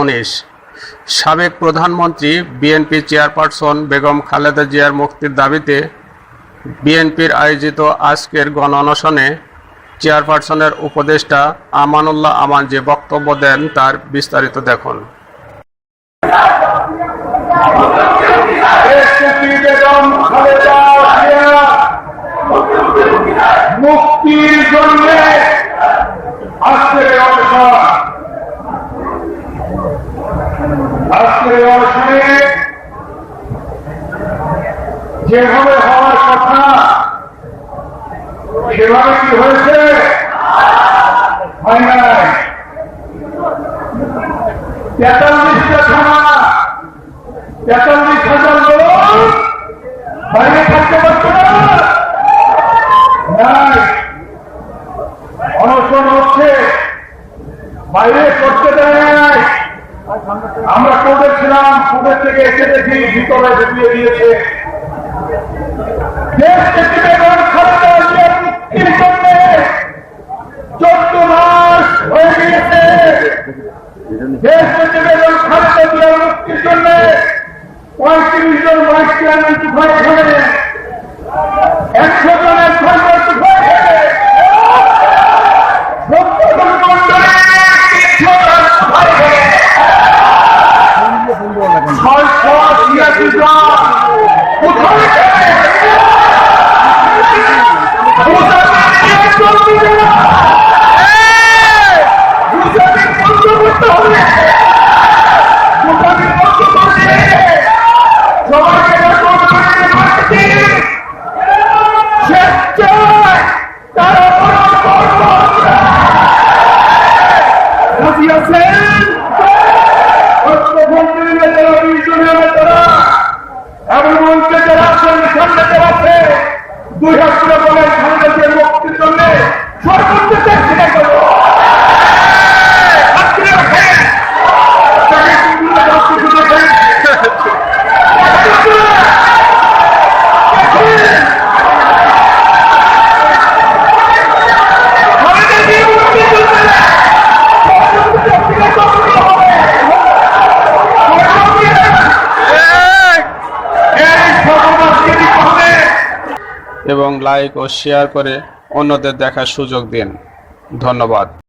উনিশ। সাবেক প্রধানমন্ত্রী, বিএনপি চেয়ারপারসন বেগম খালেদা জিয়ার মুক্তির দাবিতে বিএনপির আয়োজিত আজকের গণ অনশনে চেয়ারপারসনের উপদেষ্টা আমানুল্লাহ আমান যে বক্তব্য দেন তার বিস্তারিত দেখুন। মুক্তির জন্য আজকের এই অবসর আজকের যেভাবে হওয়ার কথা, সেভাবে কি হয়েছে? হয় নাই। তেতাল্লিশটা থানা, তেতাল্লিশ হাজার লোক বাইরে থাকতে পারছে অনশন হচ্ছে, বাইরে করতে দেয় আমরা কোর্টে ছিলাম, কোর্টের থেকে এসে দেখি ভিতরে ঢুকিয়ে দিয়েছে। দেশ থেকে চোদ্দ মাস হয়ে গিয়েছে। দেশ থেকে 我操 দুই হাজার বলেন বলে খালেদাদের মুক্তির জন্য সর্বোচ্চ চেষ্টা এবং লাইক ও শেয়ার করে অন্যদের দেখার সুযোগ দিন। ধন্যবাদ।